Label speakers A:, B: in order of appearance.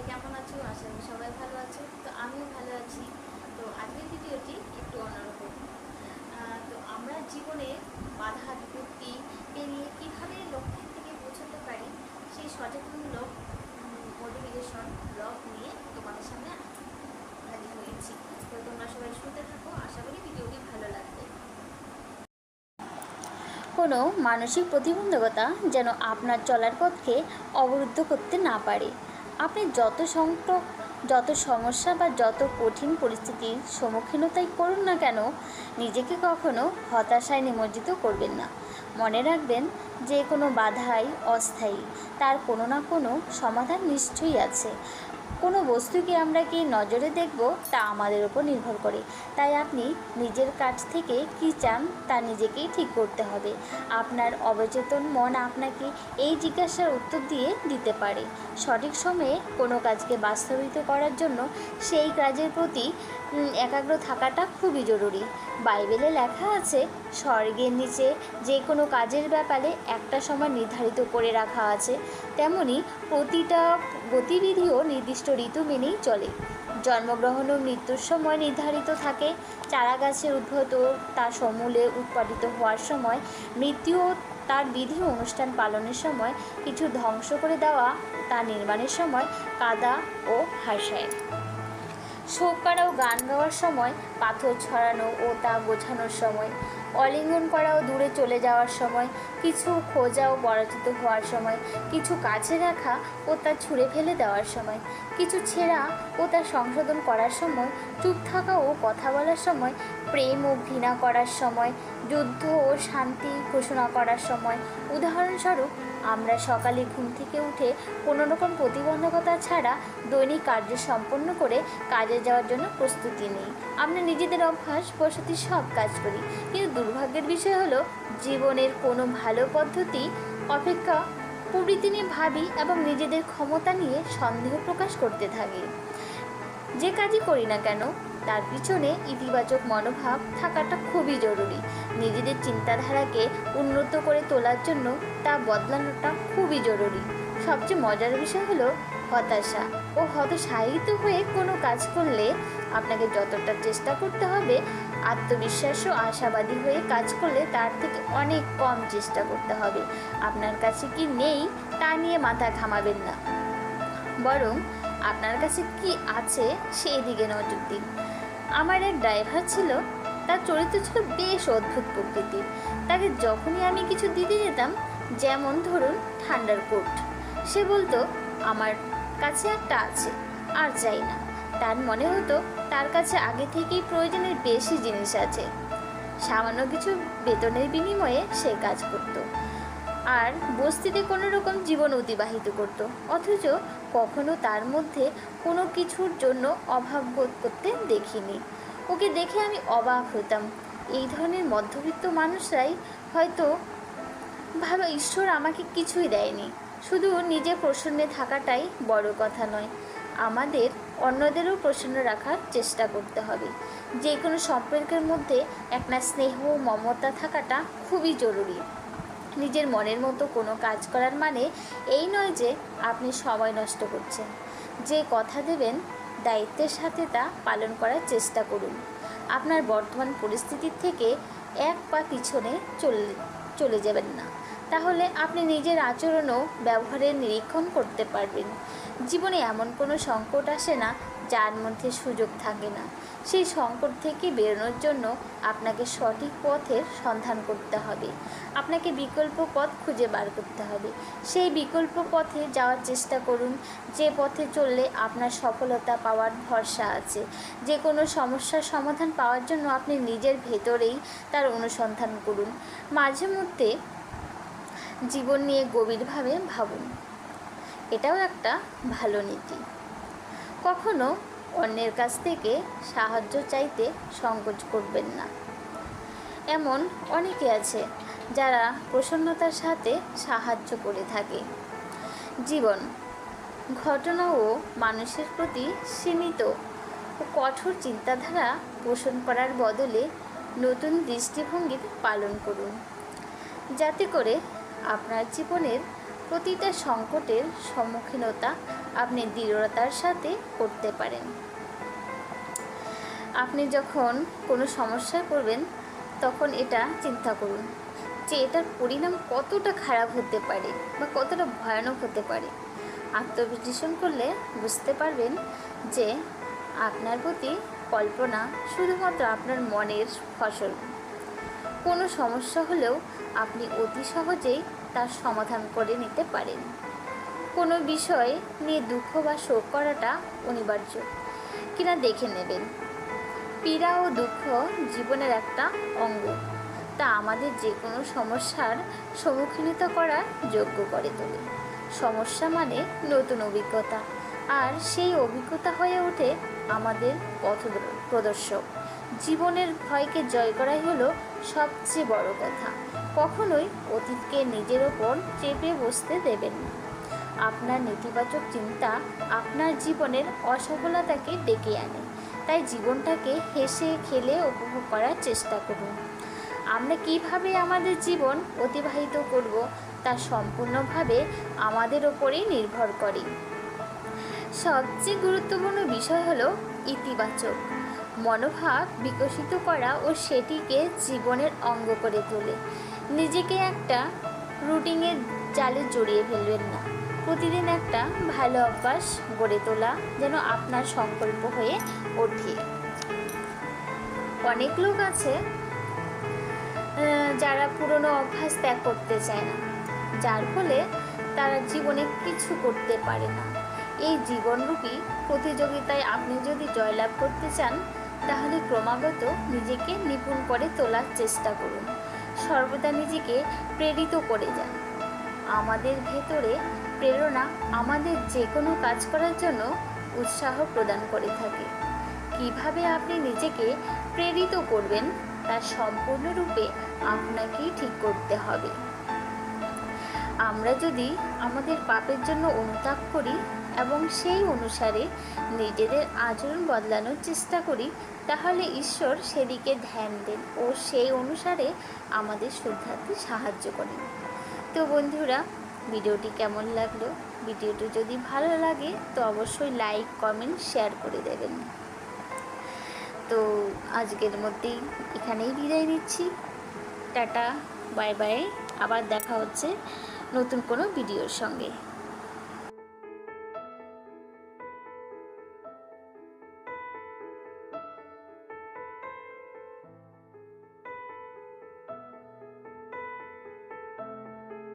A: আছো? আশা করি সবাই ভালো আছো। তো আমিও ভালো আছি। তো আজকের ভিডিওটি একটু অন্যরকম। তো আমরা জীবনে বাধা, বিপত্তি পেরিয়ে কীভাবে লক্ষ্যের থেকে পৌঁছতে পারি সেই সচেতনমূলক মোটিভেশন ব্লগ নিয়ে তোমাদের সামনে হাজির হয়েছি। তো তোমরা সবাই শুনতে থাকো। আশা করি ভিডিওটি ভালো লাগবে।
B: কোনো মানসিক প্রতিবন্ধকতা যেন আপনার চলার পথকে অবরুদ্ধ করতে না পারে। আপনি যত সংকট, যত সমস্যা বা যত কঠিন পরিস্থিতির সম্মুখীনতাই করুন না কেন, নিজেকে কখনো হতাশায় নিমজ্জিত করবেন না। মনে রাখবেন, যে কোনো বাধাই অস্থায়ী, তার কোনো না কোনো সমাধান নিশ্চয়ই আছে। কোনো বস্তুকে আমরা কি নজরে দেখব তা আমাদের উপর নির্ভর করে। তাই আপনি নিজের কাছ থেকে কি চান তা নিজেকেই ঠিক করতে হবে। আপনার অবচেতন মন আপনাকে এই জিজ্ঞাসার উত্তর দিয়ে দিতে পারে। সঠিক সময়ে কোনো কাজকে বাস্তবিত করার জন্য সেই কাজের প্রতি একাগ্র থাকাটা খুবই জরুরি। বাইবেলে লেখা আছে, স্বর্গের নিচে যে কোনো কাজের ব্যাপারে একটা সময় নির্ধারিত করে রাখা আছে। তেমনি প্রতিটা গতিবিধিও নির্দিষ্ট ঋতু মেনেই চলে। জন্মগ্রহণ ও মৃত্যুর সময় নির্ধারিত থাকে চারা গাছের উদ্ভূত তা সমূলে উৎপাদিত হওয়ার সময়, মৃত্যু ও তার বিধি অনুষ্ঠান পালনের সময়, কিছু ধ্বংস করে দেওয়া তা নির্মাণের সময়, কাদা ও হাসায় শোক করা ও গান গাওয়ার সময়, পাথর ছড়ানো ও তা গোছানোর সময়, অলিঙ্গন করা ও দূরে চলে যাওয়ার সময়, কিছু খোঁজা ও পরাজিত হওয়ার সময়, কিছু কাছে রাখা ও তা ছুঁড়ে ফেলে দেওয়ার সময়, কিছু ছেঁড়া ও তা সংশোধন করার সময়, চুপ থাকা ও কথা বলার সময়, প্রেম ও ঘৃণা করার সময়, যুদ্ধ ও শান্তি ঘোষণা করার সময়, উদাহরণস্বরূপ আমরা সকালে ঘুম থেকে উঠে কোনো রকম প্রতিবন্ধকতা ছাড়া দৈনিক কার্য সম্পন্ন করে কাজে যাওয়ার জন্য প্রস্তুতি নিই। আমরা নিজেদের অভ্যাস বসতি সব কাজ করি। কিন্তু দুর্ভাগ্যের বিষয় হলো, জীবনের কোনো ভালো পদ্ধতি, অপেক্ষা, প্রবৃত্তি নিয়ে ভাবি এবং নিজেদের ক্ষমতা নিয়ে সন্দেহ প্রকাশ করতে থাকি। যে কাজই করি না কেন তার পিছনে ইতিবাচক মনোভাব থাকাটা খুবই জরুরি। নিজেদের চিন্তাধারাকে উন্নত করে তোলার জন্য তা বদলানোটা খুবই জরুরি। সবচেয়ে মজার বিষয় হলো হতাশা ও হতাশায়িত হয়ে কোনো কাজ করলে আপনাকে যতটা চেষ্টা করতে হবে, আত্মবিশ্বাস ও আশাবাদী হয়ে কাজ করলে তার থেকে অনেক কম চেষ্টা করতে হবে। আপনার কাছে কি নেই তা নিয়ে মাথা ঘামাবেন না। বরং আপনার কাছে কি আছে সেই দিকে নজর দিন। আমার এক ড্রাইভার ছিল, তার চরিত্র ছিল বেশ অদ্ভুত প্রকৃতির। তাকে যখনই আমি কিছু দিতে যেতাম, যেমন ধরুন ঠান্ডার কোট, সে বলতো, আমার কাছে একটা আছে, আর চাই না। তার মনে হতো, তার কাছে আগে থেকেই প্রয়োজনের বেশি জিনিস আছে। সামান্য কিছু বেতনের বিনিময়ে সে কাজ করতো। আর বস্তিতে কোনো রকম জীবন অতিবাহিত করত, অথচ কখনো তার মধ্যে কোনো কিছুর জন্য অভাব বোধ করতে দেখিনি। ওকে দেখে আমি অবাক হতাম। এই ধরনের মধ্যবিত্ত মানুষরাই হয়তো ভাবে ঈশ্বর আমাকে কিছুই দেয়নি। শুধু নিজে প্রসন্নে থাকাটাই বড় কথা নয়। আমাদের অন্যদেরও প্রসন্ন রাখার চেষ্টা করতে হবে। যে কোনো সম্পর্কের মধ্যে একটা স্নেহ, মমতা থাকাটা খুবই জরুরি। নিজের মনের মতো কোনো কাজ করার মানে এই নয় যে আপনি সময় নষ্ট করছেন। যে কথা দেবেন, দায়িত্বের সাথে তা পালন করার চেষ্টা করুন। আপনার বর্তমান পরিস্থিতির থেকে এক পা পিছনে চলে চলে যাবেন না। তাহলে আপনি নিজের আচরণ ও ব্যবহারের নিরীক্ষণ করতে পারবেন। জীবনে এমন কোনো সংকট আসে না যার মধ্যে সুযোগ থাকে না। সেই সংকট থেকে বেরোনোর জন্য আপনাকে সঠিক পথের সন্ধান করতে হবে। আপনাকে বিকল্প পথ খুঁজে বার করতে হবে। সেই বিকল্প পথে যাওয়ার চেষ্টা করুন। যে পথে চললে আপনার সফলতা পাওয়ার ভরসা আছে। যে কোনো সমস্যার সমাধান পাওয়ার জন্য আপনি নিজের ভেতরেই তার অনুসন্ধান করুন। মাঝে মধ্যে জীবন নিয়ে গভীরভাবে ভাবুন। এটাও একটা ভালো নীতি। কখনো অন্যের কাছ থেকে সাহায্য চাইতে সংকোচ করবেন না। এমন অনেকে আছে যারা প্রসন্নতার সাথে সাহায্য করে থাকে। জীবন, ঘটনা ও মানুষের প্রতি সীমিত ও কঠোর চিন্তাধারা পোষণ করার বদলে নতুন দৃষ্টিভঙ্গির পালন করুন। যাতে করে আপনার জীবনের প্রতিটা সংকটের সম্মুখীনতা আপনি দৃঢ়তার সাথে করতে পারেন। আপনি যখন কোনো সমস্যায় পড়বেন, তখন এটা চিন্তা করুন যে এটার পরিণাম কতটা খারাপ হতে পারে বা কতটা ভয়ানক হতে পারে। আত্মবিশ্লেষণ করলে বুঝতে পারবেন যে আপনার প্রতি কল্পনা শুধুমাত্র আপনার মনের ফসল। কোনো সমস্যা হলেও আপনি অতি সহজেই তার সমাধান করে নিতে পারেন। কোনো বিষয় নিয়ে দুঃখ বা শোক করাটা অনিবার্য। কিনা দেখে নেবেন। পীড়া ও দুঃখ জীবনের একটা অঙ্গ। তা আমাদের যে কোনো সমস্যার সম্মুখীনতা করার যোগ্য করে তোলে। সমস্যা মানে নতুন অভিজ্ঞতা। আর সেই অভিজ্ঞতা হয়ে ওঠে আমাদের পথ প্রদর্শক। জীবনের ভয়কে জয় করাই হলো সবচেয়ে বড় কথা। কখনোই অতীতকে নিজের ওপর চেপে বসতে দেবেন না। আপনার নেতিবাচক চিন্তা আপনার জীবনের অসফলতাকে ডেকে আনে। তাই জীবনটাকে হেসে খেলে উপভোগ করার চেষ্টা করুন। আমরা কীভাবে আমাদের জীবন অতিবাহিত করব তা সম্পূর্ণভাবে আমাদের ওপরেই নির্ভর করে। সবচেয়ে গুরুত্বপূর্ণ বিষয় হলো ইতিবাচক। মনোভাব বিকশিত করা ও সেটিকে জীবনের অঙ্গ করে তোলে। নিজেকে একটা রুটিনের জালে জড়িয়ে ফেলবেন না। প্রতিদিন একটা ভালো অভ্যাস গড়ে তোলা যেন আপনার সংকল্প হয়ে ওঠে। অনেক লোক আছে যারা পুরনো অভ্যাস ত্যাগ করতে চায় না। যার ফলে তারা জীবনে কিছু করতে পারে না। এই জীবনরূপী প্রতিযোগিতায় আপনি যদি জয়লাভ করতে চান, তাহলে ক্রমাগত নিজেকে নিপুণ করে তোলার চেষ্টা করুন। সর্বদা নিজেকে প্রেরিত করে যান আমাদের ভেতরে প্রেরণা আমাদের যে কোনো কাজ করার জন্য উৎসাহ প্রদান করে থাকে। কীভাবে আপনি নিজেকে প্রেরিত করবেন তা সম্পূর্ণরূপে আপনাকেই ঠিক করতে হবে। আমরা যদি আমাদের পাপের জন্য অনুতাপ করি এবং সেই অনুসারে নিজেদের আচরণ বদলানোর চেষ্টা করি, তাহলে ঈশ্বর সেদিকে ধ্যান দেন ও সেই অনুসারে আমাদের শুদ্ধার্থে সাহায্য করেন। তো বন্ধুরা, ভিডিওটি কেমন লাগল? ভিডিওটি যদি ভালো লাগে, তো অবশ্যই লাইক, কমেন্ট, শেয়ার করে দেবেন। তো আজকের মধ্যেই এখানেই বিদায় নিচ্ছি। টাটা, বাই বাই, আবার দেখা হচ্ছে। নতুন কোনো ভিডিওর সঙ্গে।